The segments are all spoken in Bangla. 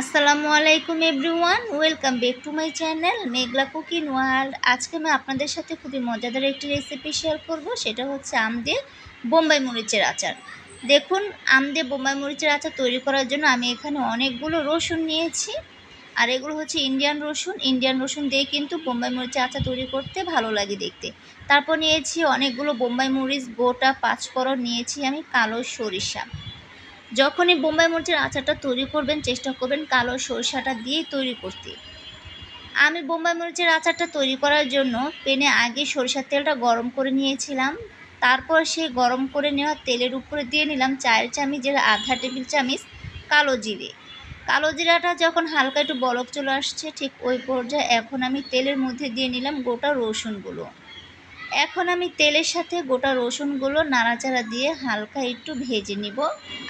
আসসালামু আলাইকুম everyone, welcome back to my channel Meghla cooking world. আজকে আমি আপনাদের সাথে খুবই মজাদার একটি রেসিপি শেয়ার করব, সেটা হচ্ছে আম দিয়ে বোম্বাই মরিচের আচার। দেখুন, আম দিয়ে বোম্বাই মরিচের আচার তৈরি করার জন্য আমি এখানে অনেকগুলো রসুন নিয়েছি, আর এগুলো হচ্ছে ইন্ডিয়ান রসুন। ইন্ডিয়ান রসুন দিয়ে কিন্তু বোম্বাই মরিচের আচার তৈরি করতে ভালো লাগে দেখতে। তারপর নিয়েছি অনেকগুলো বোম্বাই মরিচ, গোটা পাঁচ পাঁচফোড়ন নিয়েছি আমি কালো সরিষা। যখনই বোম্বাই মরিচের আচারটা তৈরি করবেন, চেষ্টা করবেন কালো সরষাটা দিয়েই তৈরি করতে। আমি বোম্বাই মরিচের আচারটা তৈরি করার জন্য পেনে আগে সরিষার তেলটা গরম করে নিয়েছিলাম। তারপর সেই গরম করে নেওয়া তেলের উপরে দিয়ে নিলাম চায়ের চামিচের আধা টেবিল চামিচ কালো জিরে। কালো জিরাটা যখন হালকা একটু বলক চলে আসছে, ঠিক ওই পর্যায়ে এখন আমি তেলের মধ্যে দিয়ে নিলাম গোটা রসুনগুলো। এখন আমি তেলের সাথে গোটা রসুনগুলো নাড়াচাড়া দিয়ে হালকা একটু ভেজে নিব।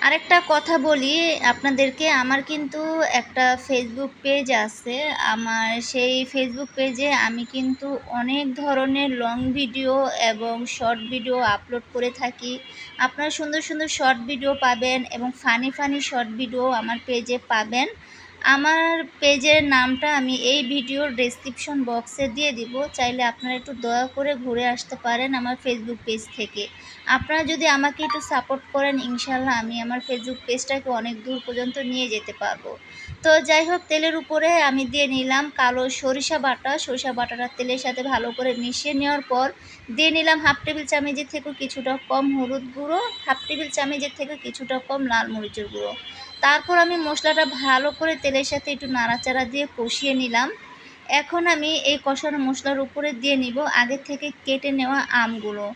আরেকটা কথা বলি, আপনাদেরকে আমার কিন্তু একটা ফেসবুক পেজ আছে। আমার সেই ফেসবুক পেজে আমি কিন্তু অনেক ধরনের লং ভিডিও এবং শর্ট ভিডিও আপলোড করে থাকি। আপনারা সুন্দর সুন্দর শর্ট ভিডিও পাবেন এবং ফানি ফানি শর্ট ভিডিও আমার পেজে পাবেন। আমার পেজের নামটা আমি এই ভিডিওর ডেসক্রিপশন বক্সে দিয়ে দিব। চাইলে আপনারা একটু দয়া করে ঘুরে আসতে পারেন আমার ফেসবুক পেজ থেকে। আপনারা যদি আমাকে একটু সাপোর্ট করেন ইনশাল্লাহ আমি আমার ফেসবুক পেজটাকে অনেক দূর পর্যন্ত নিয়ে যেতে পারব। তো যাই হোক, তেলের উপরে আমি দিয়ে নিলাম কালো সরিষা বাটা। সরিষা বাটাটা তেলের সাথে ভালো করে মিশিয়ে নেওয়ার পর দিয়ে নিলাম হাফ টেবিল চামচের থেকে কিছুটা কম হলুদ গুঁড়ো, হাফ টেবিল চামচের থেকে কিছুটা কম লাল মরিচের গুঁড়ো। তারপর আমি মশলাটা ভালো করে তেলের সাথে একটু নাড়াচাড়া দিয়ে কষিয়ে নিলাম। এখন আমি এই কষানো মশলার উপরে দিয়ে নিব আগে থেকে কেটে নেওয়া আমগুলো।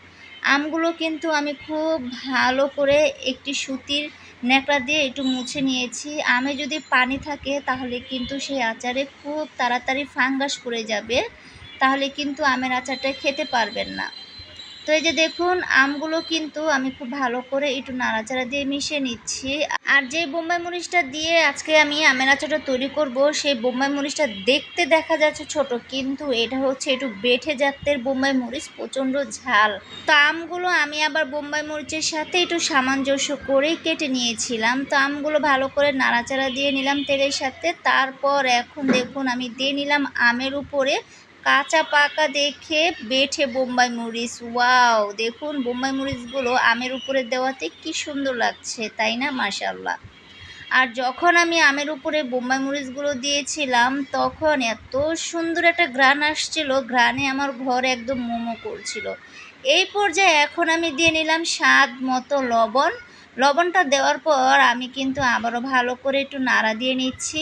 আমগুলো কিন্তু আমি খুব ভালো করে একটি সুতির ন্যাকড়া দিয়ে একটু মুছে নিয়েছি। আমে যদি পানি থাকে, তাহলে কিন্তু সেই আচারে খুব তাড়াতাড়ি ফাঙ্গাস পড়ে যাবে। তাহলে কিন্তু আমের আচারটা খেতে পারবেন না। তো এই যে দেখুন, আমগুলো কিন্তু আমি খুব ভালো করে একটু নাড়াচাড়া দিয়ে মিশিয়ে নিচ্ছি। আর যে বোম্বাই মরিচটা দিয়ে আজকে আমি আমের আচারটা তৈরি করব, সেই বোম্বাই মরিচটা দেখতে দেখা যাচ্ছে ছোট, কিন্তু এটা হচ্ছে একটু বেঠে জাতের বোম্বাই মরিচ, প্রচণ্ড ঝাল। তো আমগুলো আমি আবার বোম্বাই মরিচের সাথে একটু সামঞ্জস্য করেই কেটে নিয়েছিলাম। তো আমগুলো ভালো করে নাড়াচাড়া দিয়ে নিলাম তেলের সাথে। তারপর এখন দেখুন, আমি দিয়ে নিলাম আমের উপরে কাঁচা পাকা দেখে বেঠে বোম্বাই মরিচ। ওয়াও, দেখুন বোম্বাই মরিচগুলো আমের উপরে দেওয়াতে কি সুন্দর লাগছে, তাই না? মাশাল্লাহ আর যখন আমি আমের উপরে বোম্বাই মরিচগুলো দিয়েছিলাম, তখন এত সুন্দর একটা গ্রান আসছিল গ্রানে আমার ঘর একদম মোমো করছিল। এই পর্যায়ে এখন আমি দিয়ে নিলাম স্বাদ মতো লবণ। লবণটা দেওয়ার পর আমি কিন্তু আবারও ভালো করে একটু নাড়া দিয়ে নিচ্ছি।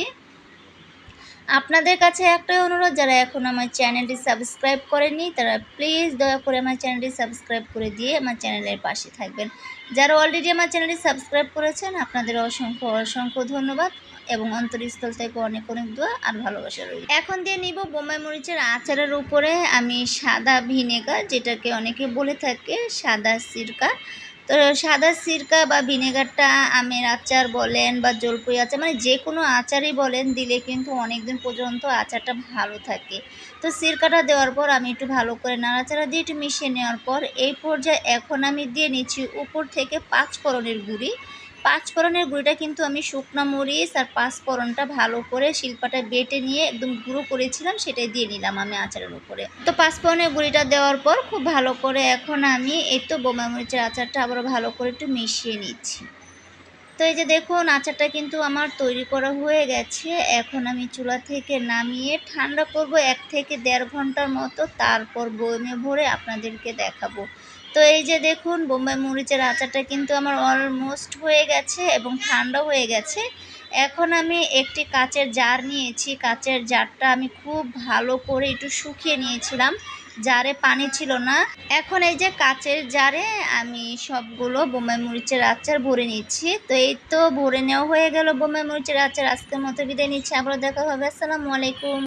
আপনাদের কাছে একটাই অনুরোধ, যারা এখন আমার চ্যানেলটি সাবস্ক্রাইব করেনি তারা প্লিজ দয়া করে আমার চ্যানেলটি সাবস্ক্রাইব করে দিয়ে আমার চ্যানেলের পাশে থাকবেন। যারা অলরেডি আমার চ্যানেলটি সাবস্ক্রাইব করেছেন, আপনাদের অসংখ্য অসংখ্য ধন্যবাদ এবং অন্তরস্থল থেকে অনেক অনেক দোয়া আর ভালোবাসা রইল। এখন দিয়ে নিব বোম্বাই মরিচের আচারের উপরে আমি সাদা ভিনেগার, যেটাকে অনেকে বলে থাকে সাদা সিরকা। তো সাদা সিরকা বা ভিনেগারটা আমের আচার বলেন বা জলপুই আচার মানে যে কোনো আচারই বলেন, দিলে কিন্তু অনেক দিন পর্যন্ত আচারটা ভালো থাকে। তো সিরকাটা দেওয়ার পর আমি একটু ভালো করে নাড়াচাড়া দিয়ে একটু মিশিয়ে নেওয়ার পর, এই পর্যায়ে এখন আমি দিয়ে নিচ্ছি উপর থেকে পাঁচ ফোড়নের গুঁড়ি। পাঁচফোড়নের গুঁড়িটা কিন্তু আমি শুকনো মরিচ আর পাঁচ পাঁচফোড়নটা ভালো করে শিল্পাটা বেটে নিয়ে একদম গুঁড়ো করেছিলাম, সেটাই দিয়ে নিলাম আমি আচারের উপরে। তো পাঁচ পাঁচফোড়নের গুঁড়িটা দেওয়ার পর খুব ভালো করে এখন আমি এই তো বোমা মরিচের আচারটা আবার ভালো করে একটু মিশিয়ে নিচ্ছি। তো এই যে দেখুন, আচারটা কিন্তু আমার তৈরি করা হয়ে গেছে। এখন আমি চুলা থেকে নামিয়ে ঠান্ডা করব এক থেকে দেড় ঘণ্টার মতো, তারপর বয়মে ভরে আপনাদেরকে দেখাবো। তো এই যে দেখুন, বোম্বাই মরিচের আচারটা কিন্তু আমার অলমোস্ট হয়ে গেছে এবং ঠান্ডা হয়ে গেছে। এখন আমি একটি কাচের জার নিয়েছি। কাচের জারটা আমি খুব ভালো করে একটু শুকিয়ে নিয়েছিলাম। জারে পানি ছিল না। এখন এই যে কাচের জারে আমি সবগুলো বোম্বাই মরিচের আচার ভরে নিচ্ছি। তো এই তো ভরে নেওয়া হয়ে গেল বোম্বাই মরিচের আচার। আজকের মতো বিদায় নিচ্ছি। আবার দেখা হবে। আসসালামু আলাইকুম।